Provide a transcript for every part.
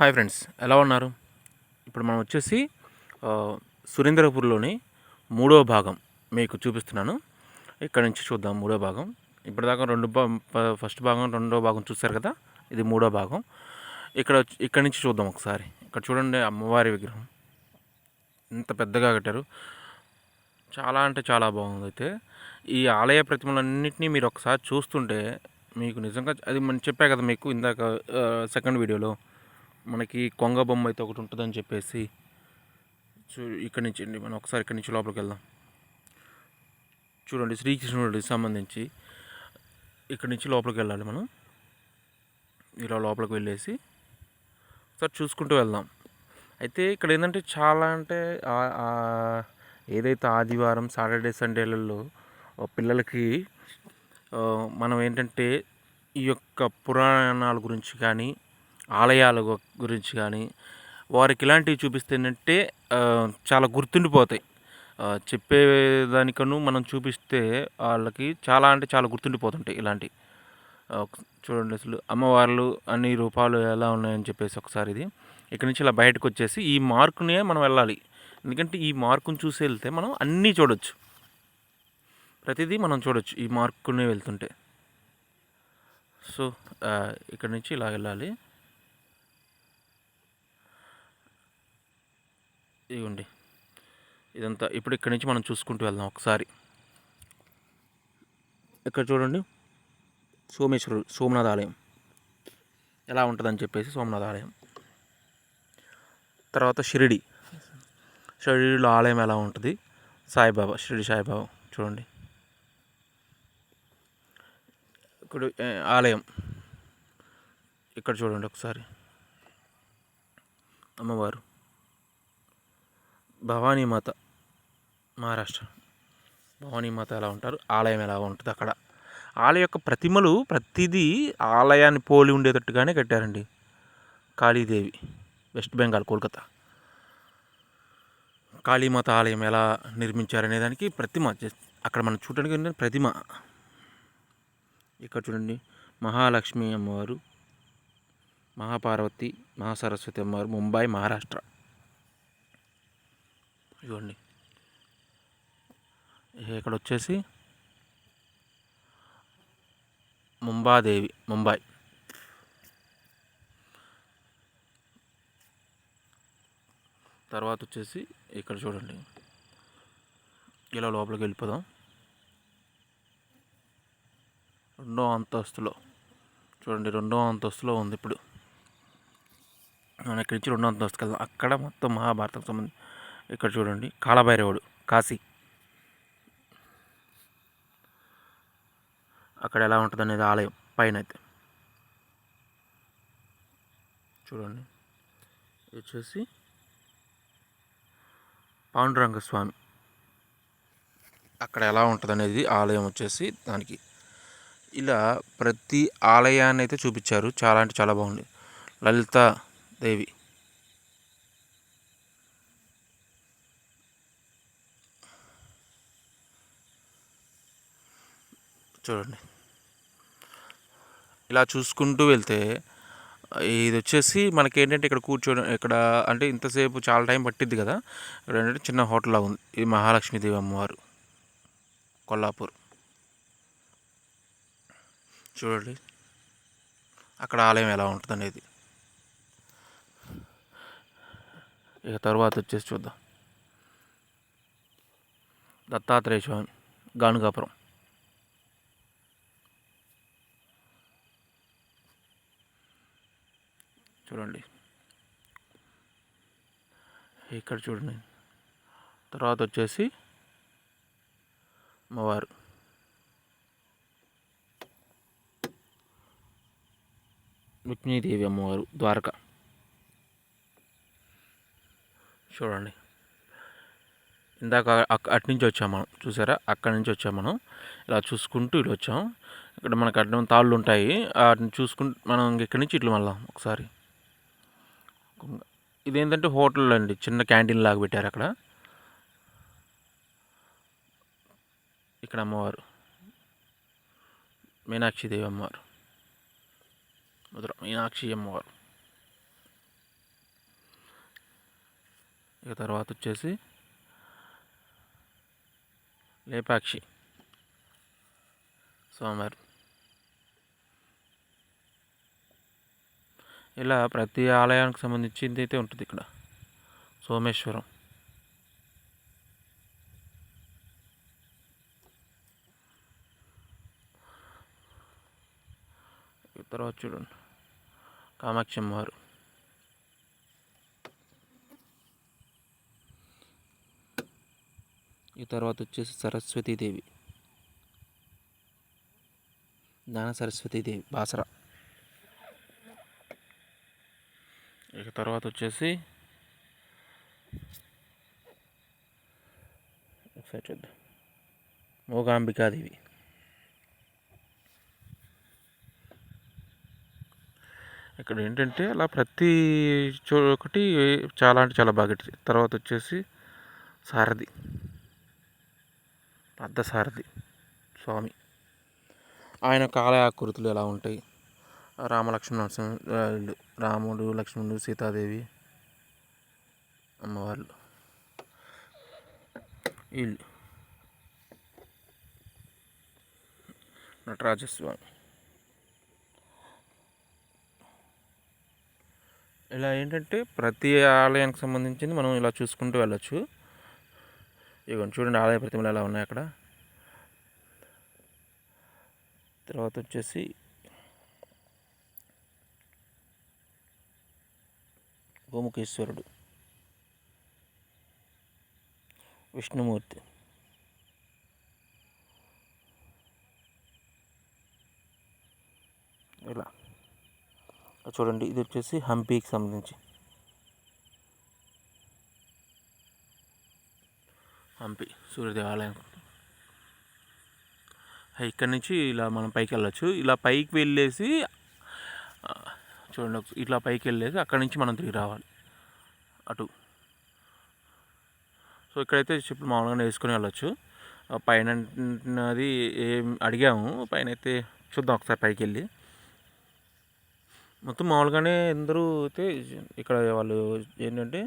Hi friends ఎలా ఉన్నారు? ఇప్పుడు మనం వచ్చేసి సురేంద్రపూర్లోని మూడో భాగం మీకు చూపిస్తున్నాను. ఇక్కడ నుంచి చూద్దాం మూడో భాగం. ఇప్పటిదాకా రెండు భా ఫస్ట్ భాగం రెండో భాగం చూశారు కదా? ఇది మూడో భాగం. ఇక్కడ వచ్చి- ఇక్కడ నుంచి చూద్దాం ఒకసారి. ఇక్కడ చూడండి అమ్మవారి విగ్రహం. ఇంత పెద్దగా కట్టారు. చాలా అంటే చాలా బాగుంది అయితే ఈ ఆలయ ప్రతిమలన్నింటినీ మీరు ఒకసారి చూస్తుంటే మీకు నిజంగా అది మనం చెప్పా కదా మీకు ఇందాక సెకండ్ వీడియోలో. మనకి కొంగ బొమ్మ అయితే ఒకటి ఉంటుందని చెప్పేసి చూ ఇక్కడి నుంచి అండి మనం ఒకసారి ఇక్కడి నుంచి లోపలికి వెళ్దాం. చూడండి శ్రీకృష్ణుడికి సంబంధించి ఇక్కడి నుంచి లోపలికి వెళ్ళాలి మనం. ఇలా లోపలికి వెళ్ళేసి ఒకసారి చూసుకుంటూ వెళ్దాం. అయితే ఇక్కడ ఏంటంటే చాలా అంటే ఏదైతే ఆదివారం సాటర్డే సండేలలో పిల్లలకి మనం ఏంటంటే ఈ యొక్క పురాణాల గురించి కానీ ఆలయాల గురించి కానీ వారికి ఇలాంటివి చూపిస్తే ఏంటంటే చాలా గుర్తుండిపోతాయి. చెప్పేదానికను మనం చూపిస్తే వాళ్ళకి చాలా అంటే చాలా గుర్తుండిపోతుంటాయి ఇలాంటి చూడండి అసలు అమ్మవార్లు అన్ని రూపాలు ఎలా ఉన్నాయని చెప్పేసి ఒకసారి ఇది. ఇక్కడ నుంచి ఇలా బయటకు వచ్చేసి ఈ మార్కునే మనం వెళ్ళాలి. ఎందుకంటే ఈ మార్కుని చూసి వెళ్తే మనం అన్నీ చూడొచ్చు. ప్రతిదీ మనం చూడొచ్చు ఈ మార్కునే వెళ్తుంటే. సో ఇక్కడ నుంచి ఇలా వెళ్ళాలి. ఇదిగోండి ఇదంతా ఇప్పుడు ఇక్కడ నుంచి మనం చూసుకుంటూ వెళ్దాం ఒకసారి. ఇక్కడ చూడండి. సోమేశ్వరుడు సోమనాథ ఆలయం ఎలా ఉంటుందని చెప్పేసి సోమనాథ ఆలయం తర్వాత షిరిడి. షిరిడిలో ఆలయం ఎలా ఉంటుంది? సాయిబాబా షిరిడి సాయిబాబా చూడండి. ఇక్కడ ఆలయం. ఇక్కడ చూడండి ఒకసారి. అమ్మవారు. భవానీమాత మహారాష్ట్ర. భవానీమాత ఎలా ఉంటారు? ఆలయం ఎలా ఉంటుంది అక్కడ? ఆలయ యొక్క ప్రతిమలు ప్రతిదీ ఆలయాన్ని పోలి ఉండేటట్టుగానే కట్టారండి. కాళీదేవి వెస్ట్ బెంగాల్ కోల్కతా. కాళీమాత ఆలయం ఎలా నిర్మించారనే దానికి ప్రతిమ అక్కడ మనం చూడడానికి ప్రతిమ. ఇక్కడ చూడండి మహాలక్ష్మి అమ్మవారు మహాపార్వతి మహాసరస్వతి అమ్మవారు ముంబై మహారాష్ట్ర. ఇవ్వండి ఇక్కడ వచ్చేసి ముంబాదేవి ముంబై తర్వాత వచ్చేసి ఇక్కడ చూడండి. ఇలా లోపలికి వెళ్ళిపోదాం. రెండో అంతస్తులో. చూడండి రెండో అంతస్తులో ఉంది ఇప్పుడు. మనం ఇక్కడి నుంచి రెండో అంతస్తుకి వెళ్దాం. అక్కడ మొత్తం మహాభారతం సంబంధించి ఇక్కడ చూడండి. కాళభైరవుడు కాశీ. అక్కడ ఎలా ఉంటుంది అనేది ఆలయం పైన అయితే చూడండి వచ్చేసి పాండురంగ స్వామి అక్కడ ఎలా ఉంటుంది అనేది ఆలయం వచ్చేసి దానికి. ఇలా ప్రతి ఆలయాన్ని అయితే చూపించారు. చాలా అంటే చాలా బాగుంది. లలిత దేవి చూడండి. ఇలా చూసుకుంటూ వెళ్తే ఇది వచ్చేసి మనకి ఏంటంటే ఇక్కడ కూర్చోడం ఇక్కడ అంటే ఇంతసేపు చాలా టైం పట్టిద్ది కదా. ఇక్కడ ఏంటంటే చిన్న హోటల్ లాగా ఉంది. ఇది మహాలక్ష్మీదేవి అమ్మవారు. కొల్లాపూర్. చూడండి. అక్కడ ఆలయం ఎలా ఉంటుంది అనేది ఇక తర్వాత వచ్చేసి చూద్దాం. దత్తాత్రేయ స్వామి గానుగాపురం. చూడండి. ఇక్కడ చూడండి. తర్వాత వచ్చేసి అమ్మవారు రుక్మిణీదేవి అమ్మవారు ద్వారక. చూడండి. ఇందాక అక్- అటు నుంచి వచ్చాం మనం. చూసారా? అక్కడి నుంచి వచ్చాం మనం. ఇలా చూసుకుంటూ ఇటు వచ్చాం. ఇక్కడ మనకు అడ్డం తాళ్ళు ఉంటాయి. వాటిని చూసుకుంటూ మనం ఇక్కడి నుంచి ఇట్లా మళ్ళా ఒకసారి. ఇదేంటంటే హోటల్ అండి చిన్న క్యాంటీన్ లాగా పెట్టారు అక్కడ. ఇక్కడ అమ్మవారు మీనాక్షిదేవి అమ్మవారు మధుర మీనాక్షి అమ్మవారు. ఇక తర్వాత వచ్చేసి లేపాక్షి సోమవారు ఇలా ప్రతి ఆలయానికి సంబంధించింది అయితే ఉంటుంది ఇక్కడ. సోమేశ్వరం. తర్వాత చూడండి. కామాక్షి అమ్మవారు ఈ తర్వాత వచ్చేసి సరస్వతీదేవి. జ్ఞాన సరస్వతీదేవి బాసరా. ఇక తర్వాత వచ్చేసి ఒకసారి చూద్దాం. మూగాంబికాదేవి ఇక్కడ ఏంటంటే అలా ప్రతి చో ఒకటి చాలా అంటే చాలా బాగా తర్వాత వచ్చేసి సారథి. పెద్ద సారథి. స్వామి. ఆయన కాలయాకృతులు ఎలా ఉంటాయి? రామలక్ష్మణ రాముడు లక్ష్మణుడు సీతాదేవి అమ్మవాళ్ళు వీళ్ళు. నటరాజస్వామి. ఇలా ఏంటంటే ప్రతి ఆలయానికి సంబంధించింది మనం ఇలా చూసుకుంటూ వెళ్ళొచ్చు. ఇదిగోండి చూడండి ఆలయ ప్రతిమలు ఎలా ఉన్నాయి అక్కడ. తర్వాత వచ్చేసి గోముఖేశ్వరుడు విష్ణుమూర్తి. ఇలా. చూడండి ఇది వచ్చేసి హంపీకి సంబంధించి. హంపి సూర్యదేవాలయం. ఇక్కడ నుంచి ఇలా మనం పైకి వెళ్ళొచ్చు. ఇలా పైకి వెళ్ళేసి చూడండి ఇట్లా పైకి వెళ్ళేసి అక్కడి నుంచి మనం తిరిగి రావాలి. అటు. సో ఇక్కడైతే చెప్పులు మామూలుగానే వేసుకొని వెళ్ళొచ్చు. పైన అది ఏం అడిగాము పైన అయితే చూద్దాం ఒకసారి పైకి వెళ్ళి మొత్తం మామూలుగానే అందరూ అయితే ఇక్కడ వాళ్ళు ఏంటంటే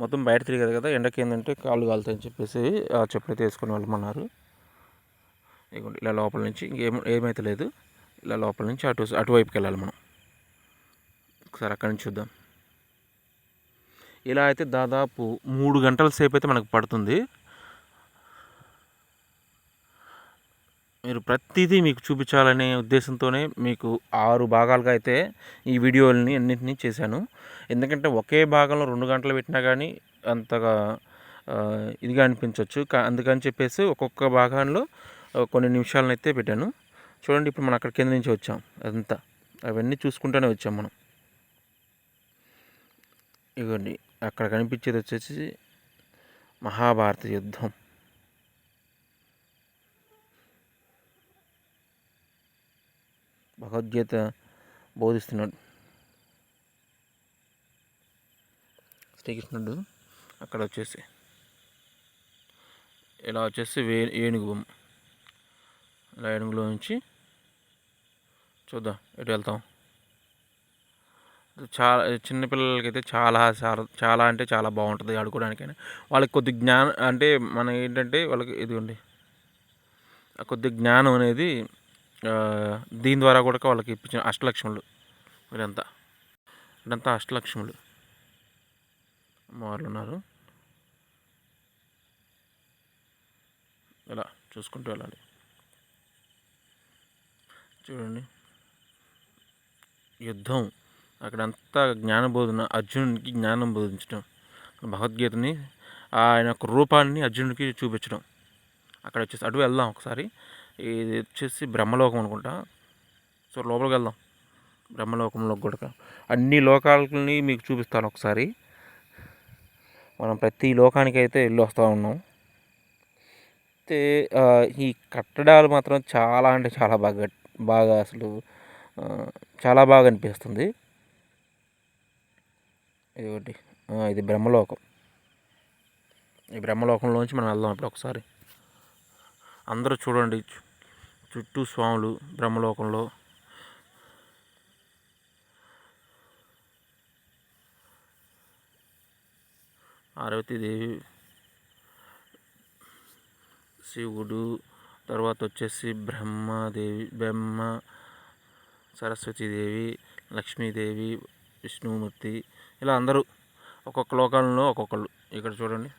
మొత్తం బయట తిరిగారు కదా ఎండకి ఏంటంటే కాళ్ళు కాలుతాయని చెప్పేసి ఆ చెప్పులు అయితే వేసుకొని వెళ్ళమన్నారు. ఇలా లోపల నుంచి ఇంకేం ఏమైతే లేదు ఇలా లోపల నుంచి అటు అటువైపుకి వెళ్ళాలి మనం. ఒకసారి అక్కడి నుంచి చూద్దాం. ఇలా అయితే దాదాపు మూడు గంటల సేపు అయితే మనకు పడుతుంది. మీరు ప్రతిదీ మీకు చూపించాలనే ఉద్దేశంతోనే మీకు ఆరు భాగాలుగా అయితే ఈ వీడియోలని అన్నింటినీ చేశాను. ఎందుకంటే ఒకే భాగంలో రెండు గంటలు పెట్టినా కానీ అంతగా ఇదిగా అనిపించవచ్చు అందుకని చెప్పేసి ఒక్కొక్క భాగంలో కొన్ని నిమిషాలను అయితే పెట్టాను. చూడండి ఇప్పుడు మనం అక్కడ కింద నుంచి వచ్చాం. అదంతా. అవన్నీ చూసుకుంటూనే వచ్చాం మనం. ఇదిగోండి అక్కడ కనిపించేది వచ్చేసి మహాభారత యుద్ధం. భగవద్గీత బోధిస్తున్నాడు. శ్రీకృష్ణుడు అక్కడ వచ్చేసి ఇలా వచ్చేసి వే ఏనుగు బొమ్మ. ఇలా ఏనుగులో నుంచి చూద్దాం ఎటు వెళ్తాం. చాలా చిన్నపిల్లలకైతే చాలా చాలా చాలా అంటే చాలా బాగుంటుంది ఆడుకోవడానికైనా. వాళ్ళకి కొద్ది జ్ఞానం అంటే మన ఏంటంటే వాళ్ళకి ఇదిగోండి. కొద్ది జ్ఞానం అనేది దీని ద్వారా కూడా వాళ్ళకి ఇప్పించిన అష్టలక్ష్ములు. వీరంతా వీరంతా అష్టలక్ష్ములు. వాళ్ళు ఉన్నారు. ఇలా చూసుకుంటూ వెళ్ళాలి. చూడండి. యుద్ధం. అక్కడంతా జ్ఞానబోధన అర్జునుడికి జ్ఞానం బోధించడం భగవద్గీతని ఆయన యొక్క రూపాన్ని అర్జునుడికి చూపించడం అక్కడ వచ్చేసి అటు వెళ్దాం ఒకసారి. ఇది వచ్చేసి బ్రహ్మలోకం అనుకుంటా. సో లోపలికి వెళ్దాం. బ్రహ్మలోకంలో కూడా అన్ని లోకాలని మీకు చూపిస్తాను ఒకసారి. మనం ప్రతి లోకానికి అయితే వెళ్ళి వస్తూ ఉన్నాం. అయితే ఈ కట్టడాలు మాత్రం చాలా అంటే చాలా బాగా బాగా అసలు చాలా బాగా అనిపిస్తుంది. ఇది ఒకటి ఇది బ్రహ్మలోకం. ఈ బ్రహ్మలోకంలోంచి మనం వెళ్దాం ఇప్పుడు ఒకసారి. అందరూ చూడండి చుట్టూ స్వాములు బ్రహ్మలోకంలో. పార్వతీదేవి శివుడు తర్వాత వచ్చేసి బ్రహ్మదేవి బ్రహ్మ సరస్వతీదేవి లక్ష్మీదేవి విష్ణుమూర్తి ఇలా అందరూ ఒక్కొక్క లోకాలలో ఒక్కొక్కళ్ళు. ఇక్కడ చూడండి.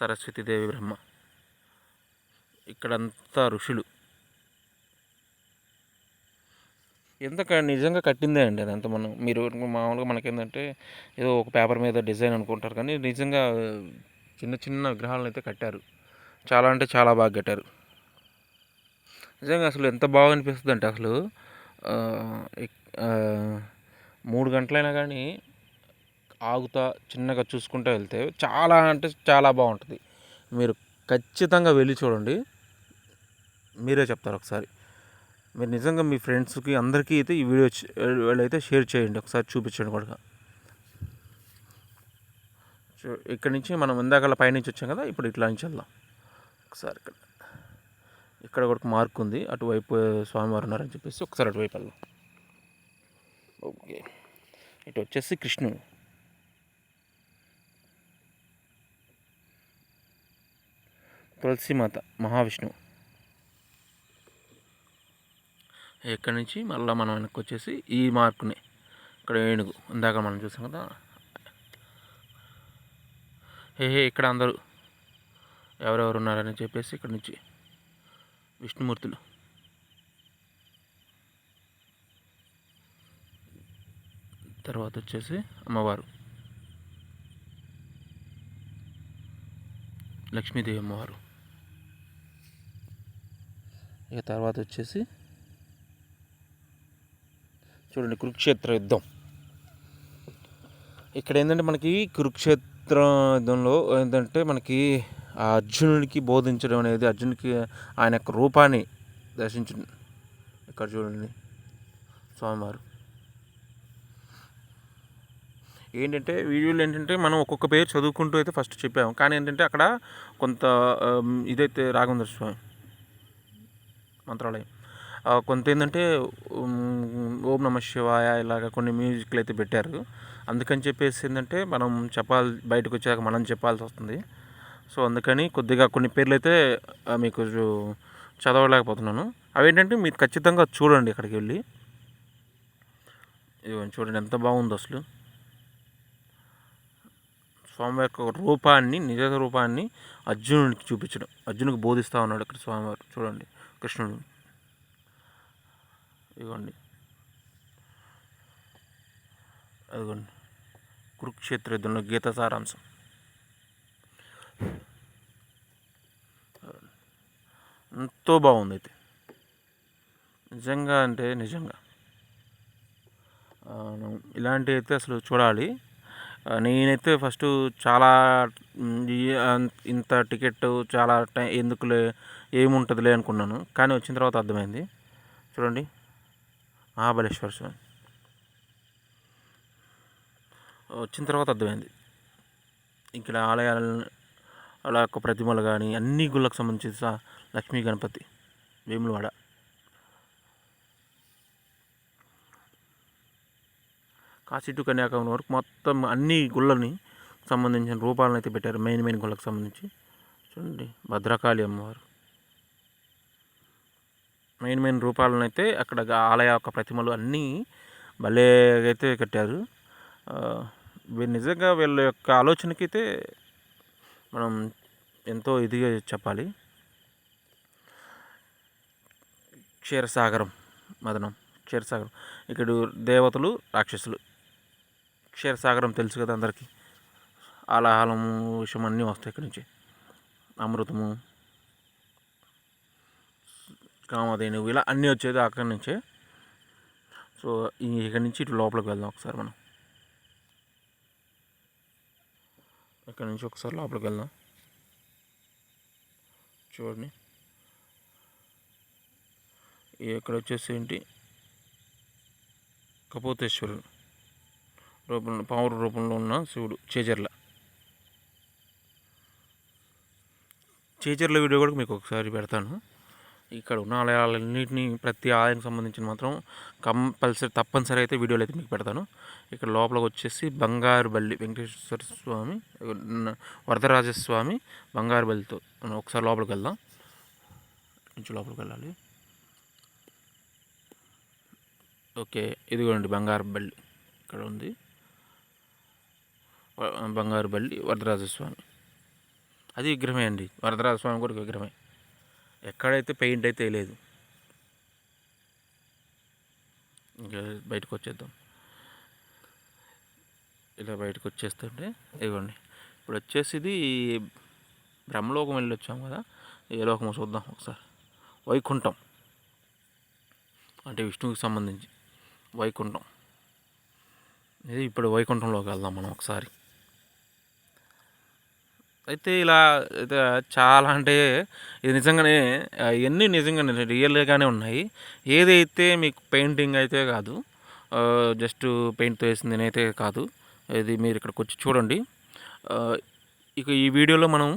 సరస్వతీదేవి బ్రహ్మ. ఇక్కడంతా ఋషులు. ఎంత నిజంగా కట్టిందే అండి అదంతా మనం. మీరు మామూలుగా మనకేంటంటే ఏదో ఒక పేపర్ మీద డిజైన్ అనుకుంటారు కానీ నిజంగా చిన్న చిన్న విగ్రహాలను అయితే కట్టారు. చాలా అంటే చాలా బాగా కట్టారు. నిజంగా అసలు ఎంత బాగా అనిపిస్తుంది అంటే అసలు మూడు గంటలైనా కానీ ఆగుతా చిన్నగా చూసుకుంటూ వెళ్తే చాలా అంటే చాలా బాగుంటుంది. మీరు ఖచ్చితంగా వెళ్ళి చూడండి. మీరే చెప్తారు ఒకసారి. మీరు నిజంగా మీ ఫ్రెండ్స్కి అందరికీ అయితే ఈ వీడియో చే- వీళ్ళైతే షేర్ చేయండి. ఒకసారి చూపించండి కూడా. చూ- ఇక్కడ నుంచి మనం ఇందాకలా పైనుంచి వచ్చాం కదా ఇప్పుడు ఇట్లా నుంచి వెళ్దాం. ఒకసారి ఇక్కడ. ఇక్కడ ఒక మార్క్ ఉంది. అటువైపు స్వామివారు ఉన్నారని చెప్పేసి ఒకసారి అటువైపు వెళ్దాం. ఓకే. ఇటు వచ్చేసి కృష్ణుడు. తులసిమాత మహావిష్ణువు. ఇక్కడి నుంచి మళ్ళీ మనం వెనక్కి వచ్చేసి ఈ మార్కుని ఇక్కడ ఏనుగు ఇందాక మనం చూసాం కదా. హే హే ఇక్కడ అందరూ ఎవరెవరు ఉన్నారని చెప్పేసి ఇక్కడ నుంచి విష్ణుమూర్తులు. తర్వాత వచ్చేసి అమ్మవారు. లక్ష్మీదేవి అమ్మవారు. ఇక తర్వాత వచ్చేసి చూడండి కురుక్షేత్ర యుద్ధం. ఇక్కడ ఏంటంటే మనకి కురుక్షేత్ర యుద్ధంలో ఏంటంటే మనకి ఆ అర్జునుడికి బోధించడం అనేది అర్జునుడికి ఆయన యొక్క రూపాన్ని దర్శించు ఇక్కడ చూడండి స్వామివారు. ఏంటంటే వీడియోలు ఏంటంటే మనం ఒక్కొక్క పేరు చదువుకుంటూ అయితే ఫస్ట్ చెప్పాము. కానీ ఏంటంటే అక్కడ కొంత ఇదైతే రాఘవేంద్ర స్వామి మంత్రాలయం. కొంత ఏంటంటే ఓం నమ శివాయ ఇలాగ కొన్ని మ్యూజిక్లు అయితే పెట్టారు. అందుకని చెప్పేసి ఏంటంటే మనం చెప్పాలి బయటకు వచ్చాక మనం చెప్పాల్సి వస్తుంది సో అందుకని కొద్దిగా కొన్ని పేర్లు అయితే మీకు చదవలేకపోతున్నాను. అవి ఏంటంటే మీరు ఖచ్చితంగా చూడండి అక్కడికి వెళ్ళి. ఇదిగోండి చూడండి ఎంత బాగుందో అసలు. స్వామి యొక్క రూపాన్ని నిజ రూపాన్ని అర్జునుడికి చూపించడం. అర్జునుడికి బోధిస్తూ ఉన్నాడు ఇక్కడ స్వామివారు. చూడండి. కృష్ణుడు. ఇదిగోండి. అదిగోండి. కురుక్షేత్ర యుద్ధంలో గీత సారాంశం. ఎంతో బాగుంది అయితే. నిజంగా అంటే నిజంగా. ఇలాంటివి అయితే అసలు చూడాలి. నేనైతే ఫస్ట్ చాలా ఇంత టికెట్ చాలా టైం ఎందుకులే ఏముంటుందిలే అనుకున్నాను. కానీ వచ్చిన తర్వాత అర్థమైంది. చూడండి. మహాబలేశ్వర స్వామి. వచ్చిన తర్వాత అర్థమైంది. ఇక్కడ ఆలయాల అలా యొక్క ప్రతిమలు కానీ అన్ని గుళ్ళకు సంబంధించి లక్ష్మీ గణపతి వేములవాడ. కాశీ టు కన్యాకుమారి వరకు మొత్తం అన్ని గుళ్ళని సంబంధించిన రూపాలను అయితే పెట్టారు మెయిన్ మెయిన్ గుళ్ళకు సంబంధించి. చూడండి భద్రకాళి అమ్మవారు. మెయిన్ మెయిన్ రూపాలను అయితే అక్కడ ఆలయ యొక్క ప్రతిమలు అన్నీ భలే అయితే కట్టారు. నిజంగా వీళ్ళ యొక్క ఆలోచనకి అయితే మనం ఎంతో ఇదిగా చెప్పాలి. క్షీరసాగరం మదనం క్షీరసాగరం. ఇక్కడ దేవతలు రాక్షసులు. క్షీరసాగరం తెలుసు కదా అందరికీ? ఆలాహలము విషయం అన్నీ వస్తాయి ఇక్కడి నుంచి. అమృతము కామధేను ఇలా అన్నీ వచ్చేది అక్కడి నుంచే. సో ఇక్కడి నుంచి ఇటు లోపలికి వెళ్దాం ఒకసారి మనం. ఇక్కడ నుంచి ఒకసారి లోపలికి వెళ్దాం. చూడండి. ఇక్కడ వచ్చేసి ఏంటి? కపోతేశ్వరుడు రూపంలో పావురు రూపంలో ఉన్న శివుడు చేజర్ల. చేజర్ల వీడియో కూడా మీకు ఒకసారి పెడతాను. ఇక్కడ ఉన్న ఆలయాలన్నింటినీ ప్రతి ఆలయానికి సంబంధించిన మాత్రం కంపల్సరీ తప్పనిసరి అయితే వీడియోలు అయితే మీకు పెడతాను. ఇక్కడ లోపలికి వచ్చేసి బంగారు బల్లి వెంకటేశ్వర స్వామి వరదరాజస్వామి బంగారు బల్లితో ఒకసారి లోపలికి వెళ్దాం. నుంచి లోపలికి వెళ్ళాలి. ఓకే ఇదిగోండి బంగారు బల్లి ఇక్కడ ఉంది. బంగారు బల్లి వరదరాజస్వామి అది విగ్రహమే అండి. వరదరాజస్వామి కూడా విగ్రహమే. ఎక్కడైతే పెయింట్ అయితే లేదు ఇంకా బయటకు వచ్చేద్దాం. ఇలా బయటకు వచ్చేస్తుంటే ఇదిగోండి. ఇప్పుడు వచ్చేసి ఇది బ్రహ్మలోకం వెళ్ళి వచ్చాం కదా. ఏ లోకమో చూద్దాం ఒకసారి. వైకుంఠం. అంటే విష్ణువుకి సంబంధించి. వైకుంఠం. ఇది ఇప్పుడు వైకుంఠంలోకి వెళ్దాం మనం ఒకసారి. అయితే ఇలా అయితే చాలా అంటే ఇది నిజంగానే ఇవన్నీ నిజంగానే రియల్గానే ఉన్నాయి. ఏదైతే మీకు పెయింటింగ్ అయితే కాదు జస్ట్ పెయింట్తో వేసింది అయితే కాదు ఇది మీరు ఇక్కడికి వచ్చి చూడండి. ఇక ఈ వీడియోలో మనం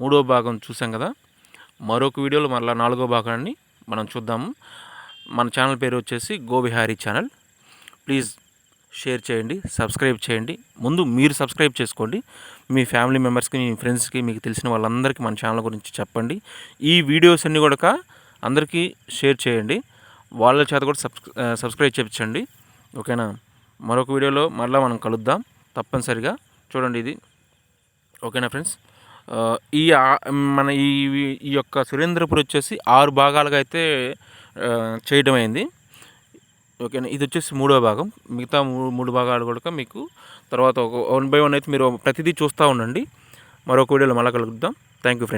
మూడో భాగం చూసాం కదా? మరొక వీడియోలో మళ్ళీ నాలుగో భాగాన్ని మనం చూద్దాము మన ఛానల్ పేరు వచ్చేసి గోవిహారీ ఛానల్. ప్లీజ్ షేర్ చేయండి సబ్స్క్రైబ్ చేయండి. ముందు మీరు సబ్స్క్రైబ్ చేసుకోండి. మీ ఫ్యామిలీ మెంబర్స్కి మీ ఫ్రెండ్స్కి మీకు తెలిసిన వాళ్ళందరికీ మన ఛానల్ గురించి చెప్పండి. ఈ వీడియోస్ అన్నీ కూడా అందరికీ షేర్ చేయండి. వాళ్ళ చేత కూడా సబ్స్ సబ్స్క్రైబ్ చేయించండి ఓకేనా? మరొక వీడియోలో మరలా మనం కలుద్దాం. తప్పనిసరిగా చూడండి ఇది. ఓకేనా ఫ్రెండ్స్? ఈ మన ఈ ఈ యొక్క సురేంద్రపూర్ వచ్చేసి ఆరు భాగాలుగా అయితే చేయడం అయింది ఓకేనా? ఇది వచ్చేసి మూడో భాగం. మిగతా మూడు మూడు భాగాలు కూడా మీకు తర్వాత ఒక వన్ బై వన్ అయితే మీరు ప్రతిదీ చూస్తూ ఉండండి. మరొక వీడియోలో మళ్ళీ కలుగుద్దాం థ్యాంక్ యూ ఫ్రెండ్స్.